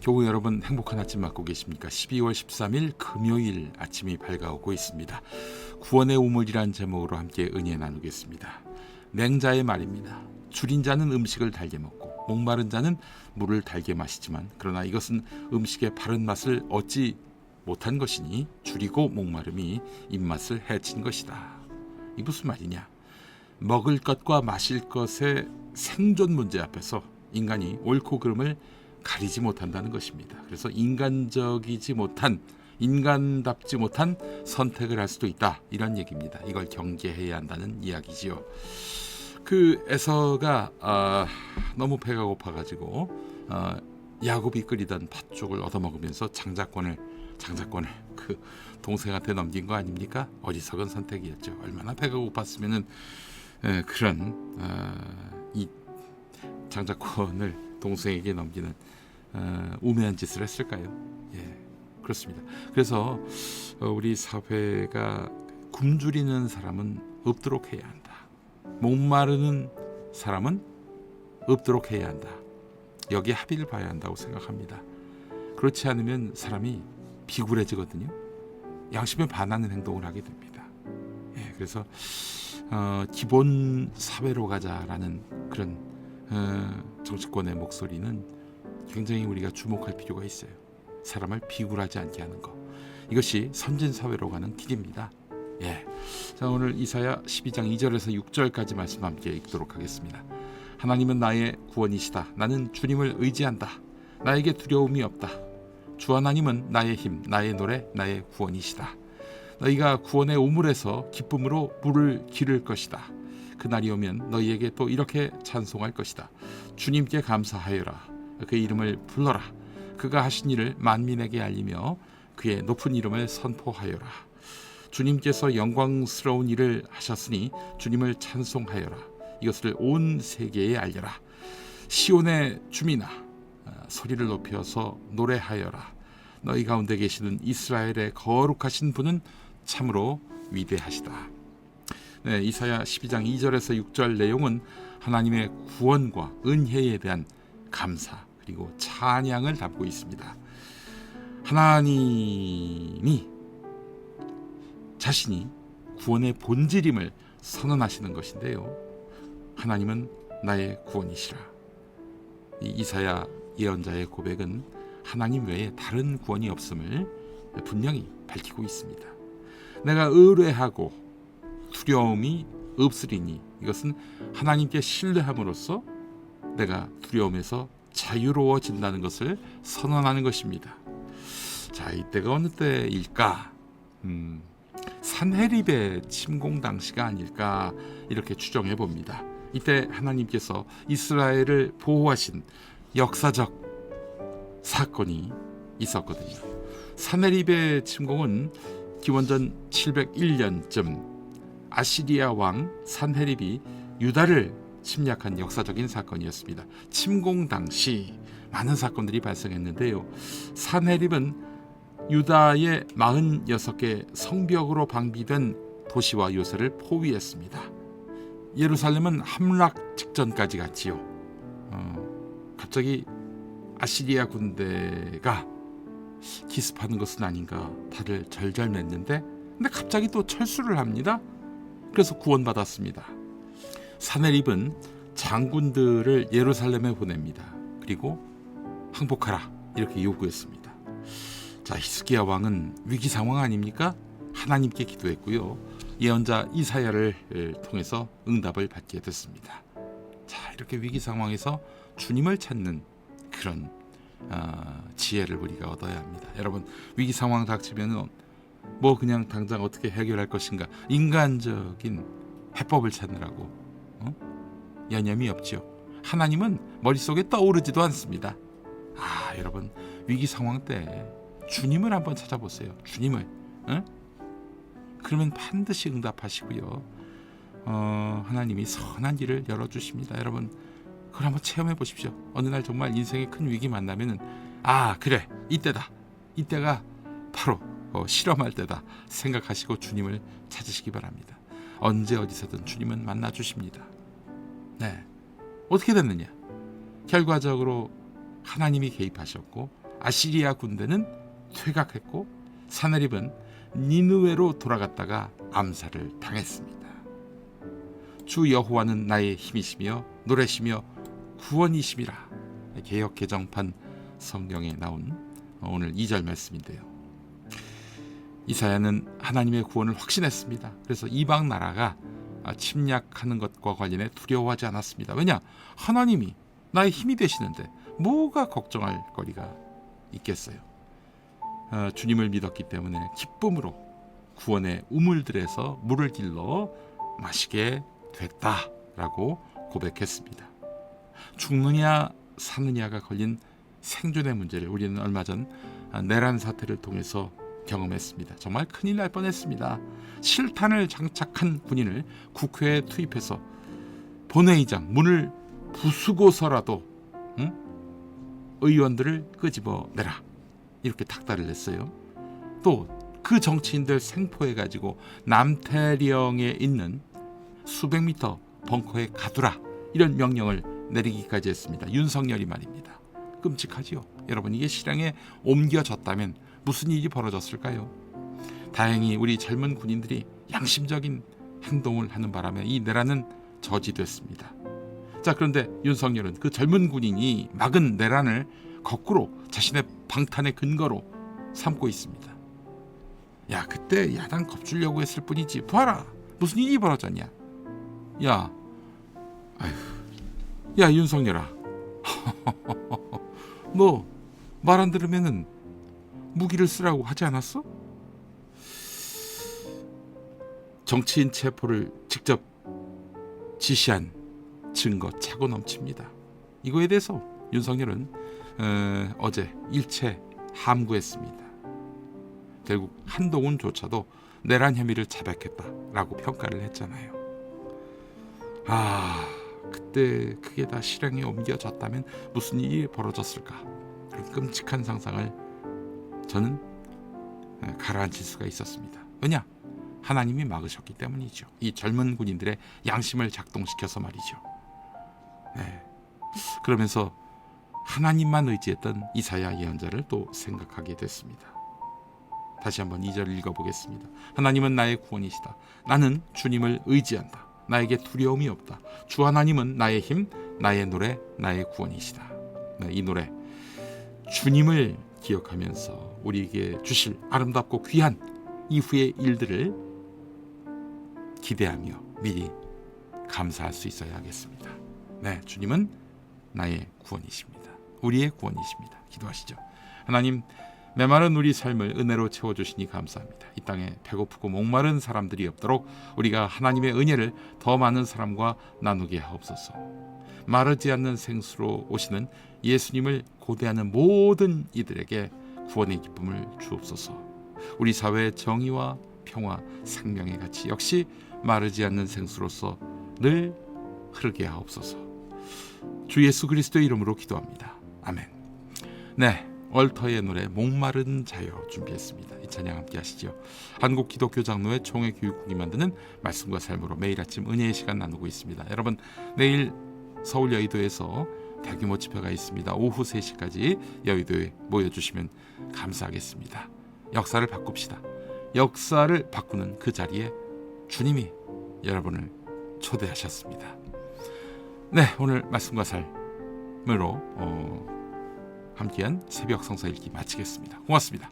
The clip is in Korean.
교우 여러분 행복한 아침 맞고 계십니까? 12월 13일 금요일 아침이 밝아오고 있습니다. 구원의 우물이란 제목으로 함께 은혜 나누겠습니다. 맹자의 말입니다. 줄인 자는 음식을 달게 먹고 목마른 자는 물을 달게 마시지만 그러나 이것은 음식의 바른 맛을 얻지 못한 것이니 줄이고 목마름이 입맛을 해친 것이다. 이 무슨 말이냐? 먹을 것과 마실 것의 생존 문제 앞에서 인간이 옳고 그름을 가리지 못한다는 것입니다. 그래서 인간적이지 못한 인간답지 못한 선택을 할 수도 있다 이런 얘기입니다. 이걸 경계해야 한다는 이야기지요. 그 에서가 아, 너무 배가 고파가지고 어, 야곱이 끓이던 팥죽을 얻어먹으면서 장자권을 장자권을 그 동생한테 넘긴 거 아닙니까? 어리석은 선택이었죠. 얼마나 배가 고팠으면은 에, 그런 어, 이 장자권을 동생에게 넘기는 어, 우매한 짓을 했을까요? 예, 그렇습니다. 그래서 어, 우리 사회가 굶주리는 사람은 없도록 해야 한다. 목마르는 사람은 없도록 해야 한다. 여기에 합의를 봐야 한다고 생각합니다. 그렇지 않으면 사람이 비굴해지거든요. 양심에 반하는 행동을 하게 됩니다. 예, 그래서 어, 기본 사회로 가자라는 그런 어, 정치권의 목소리는 굉장히 우리가 주목할 필요가 있어요. 사람을 비굴하지 않게 하는 것. 이것이 선진 사회로 가는 길입니다. 예. 자, 오늘 이사야 12장 2절에서 6절까지 말씀 함께 읽도록 하겠습니다. 하나님은 나의 구원이시다. 나는 주님을 의지한다. 나에게 두려움이 없다. 주 하나님은 나의 힘, 나의 노래, 나의 구원이시다. 너희가 구원의 우물에서 기쁨으로 물을 기를 것이다. 그날이 오면 너희에게 또 이렇게 찬송할 것이다. 주님께 감사하여라. 그의 이름을 불러라. 그가 하신 일을 만민에게 알리며 그의 높은 이름을 선포하여라. 주님께서 영광스러운 일을 하셨으니 주님을 찬송하여라. 이것을 온 세계에 알려라. 시온의 주민아 아, 소리를 높여서 노래하여라. 너희 가운데 계시는 이스라엘의 거룩하신 분은 참으로 위대하시다. 네, 이사야 12장 2절에서 6절 내용은 하나님의 구원과 은혜에 대한 감사 그리고 찬양을 담고 있습니다. 하나님이 자신이 구원의 본질임을 선언하시는 것인데요. 하나님은 나의 구원이시라. 이 이사야 예언자의 고백은 하나님 외에 다른 구원이 없음을 분명히 밝히고 있습니다. 내가 의뢰하고 두려움이 없으리니 이것은 하나님께 신뢰함으로써 내가 두려움에서 자유로워진다는 것을 선언하는 것입니다. 자, 이때가 어느 때일까? 음, 산헤립의 침공 당시가 아닐까 이렇게 추정해 봅니다. 이때 하나님께서 이스라엘을 보호하신 역사적 사건이 있었거든요. 산헤립의 침공은 기원전 701년쯤 아시리아 왕 산헤립이 유다를 침략한 역사적인 사건이었습니다. 침공 당시 많은 사건들이 발생했는데요. 산헤립은 유다의 46개 성벽으로 방비된 도시와 요새를 포위했습니다. 예루살렘은 함락 직전까지 갔지요. 어, 갑자기 아시리아 군대가 기습하는 것은 아닌가 다들 절절맸는데 근데 갑자기 또 철수를 합니다. 그래서 구원받았습니다. 사내립은 장군들을 예루살렘에 보냅니다. 그리고 항복하라 이렇게 요구했습니다. 자 히스기야 왕은 위기 상황 아닙니까? 하나님께 기도했고요. 예언자 이사야를 통해서 응답을 받게 됐습니다. 자 이렇게 위기 상황에서 주님을 찾는 그런 어, 지혜를 우리가 얻어야 합니다. 여러분 위기 상황 닥치면은 뭐 그냥 당장 어떻게 해결할 것인가 인간적인 해법을 찾느라고 어? 여념이 없지요. 하나님은 머릿속에 떠오르지도 않습니다. 아 여러분 위기 상황 때 주님을 한번 찾아보세요. 주님을 어? 그러면 반드시 응답하시고요. 어, 하나님이 선한 길을 열어 주십니다. 여러분 그걸 한번 체험해 보십시오. 어느 날 정말 인생에 큰 위기 만나면은 아 그래 이때다 이때가 바로 어, 실험할 때다 생각하시고 주님을 찾으시기 바랍니다. 언제 어디서든 주님은 만나 주십니다. 네 어떻게 됐느냐? 결과적으로 하나님이 개입하셨고 아시리아 군대는 퇴각했고 사내립은 니느웨로 돌아갔다가 암살을 당했습니다. 주 여호와는 나의 힘이시며 노래시며 구원이심이라 개역 개정판 성경에 나온 오늘 2절 말씀인데요. 이사야는 하나님의 구원을 확신했습니다. 그래서 이방 나라가 침략하는 것과 관련해 두려워하지 않았습니다. 왜냐? 하나님이 나의 힘이 되시는데 뭐가 걱정할 거리가 있겠어요. 어, 주님을 믿었기 때문에 기쁨으로 구원의 우물들에서 물을 길러 마시게 됐다라고 고백했습니다. 죽느냐 사느냐가 걸린 생존의 문제를 우리는 얼마 전 내란 사태를 통해서 경험했습니다. 정말 큰일 날 뻔했습니다. 실탄을 장착한 군인을 국회에 투입해서 본회의장 문을 부수고서라도 응? 의원들을 끄집어 내라 이렇게 탁달을 냈어요. 또 그 정치인들 생포해 가지고 남태령에 있는 수백 미터 벙커에 가두라 이런 명령을 내리기까지 했습니다. 윤석열이 말입니다. 끔찍하지요. 여러분 이게 실행에 옮겨졌다면 무슨 일이 벌어졌을까요? 다행히 우리 젊은 군인들이 양심적인 행동을 하는 바람에 이 내란은 저지됐습니다. 자 그런데 윤석열은 그 젊은 군인이 막은 내란을 거꾸로 자신의 방탄의 근거로 삼고 있습니다. 야 그때 야당 겁주려고 했을 뿐이지 봐라 무슨 일이 벌어졌냐? 야, 아휴, 야 윤석열아, 너 말 안 들으면은 무기를 쓰라고 하지 않았어? 정치인 체포를 직접 지시한 증거 차고 넘칩니다. 이거에 대해서 윤석열은 어, 어제 일체 함구했습니다. 결국 한동훈조차도 내란 혐의를 자백했다라고 평가를 했잖아요. 아, 그때 그게 다 실행에 옮겨졌다면 무슨 일이 벌어졌을까? 끔찍한 상상을 저는 에, 가라앉힐 수가 있었습니다. 왜냐? 하나님이 막으셨기 때문이죠. 이 젊은 군인들의 양심을 작동시켜서 말이죠. 네. 그러면서 하나님만 의지했던 이사야 예언자를 또 생각하게 됐습니다. 다시 한번 2절 읽어보겠습니다. 하나님은 나의 구원이시다. 나는 주님을 의지한다. 나에게 두려움이 없다. 주 하나님은 나의 힘, 나의 노래, 나의 구원이시다. 네, 이 노래 주님을 기억하면서 우리에게 주실 아름답고 귀한 이후의 일들을 기대하며 미리 감사할 수 있어야 하겠습니다. 네, 주님은 나의 구원이십니다. 우리의 구원이십니다. 기도하시죠. 하나님, 메마른 우리 삶을 은혜로 채워주시니 감사합니다. 이 땅에 배고프고 목마른 사람들이 없도록 우리가 하나님의 은혜를 더 많은 사람과 나누게 하옵소서. 마르지 않는 생수로 오시는 예수님을 고대하는 모든 이들에게 구원의 기쁨을 주옵소서. 우리 사회의 정의와 평화, 생명의 가치 역시 마르지 않는 생수로서 늘 흐르게 하옵소서. 주 예수 그리스도의 이름으로 기도합니다. 아멘. 네, 얼터의 노래 목마른 자여 준비했습니다. 이 찬양 함께 하시죠. 한국 기독교 장로회 총회 교육국이 만드는 말씀과 삶으로 매일 아침 은혜의 시간 나누고 있습니다. 여러분 내일 서울 여의도에서 대규모 집회가 있습니다. 오후 3시까지 여의도에 모여주시면 감사하겠습니다. 역사를 바꿉시다. 역사를 바꾸는 그 자리에 주님이 여러분을 초대하셨습니다. 네, 오늘 말씀과 삶으로 어, 함께한 새벽 성서 읽기 마치겠습니다. 고맙습니다.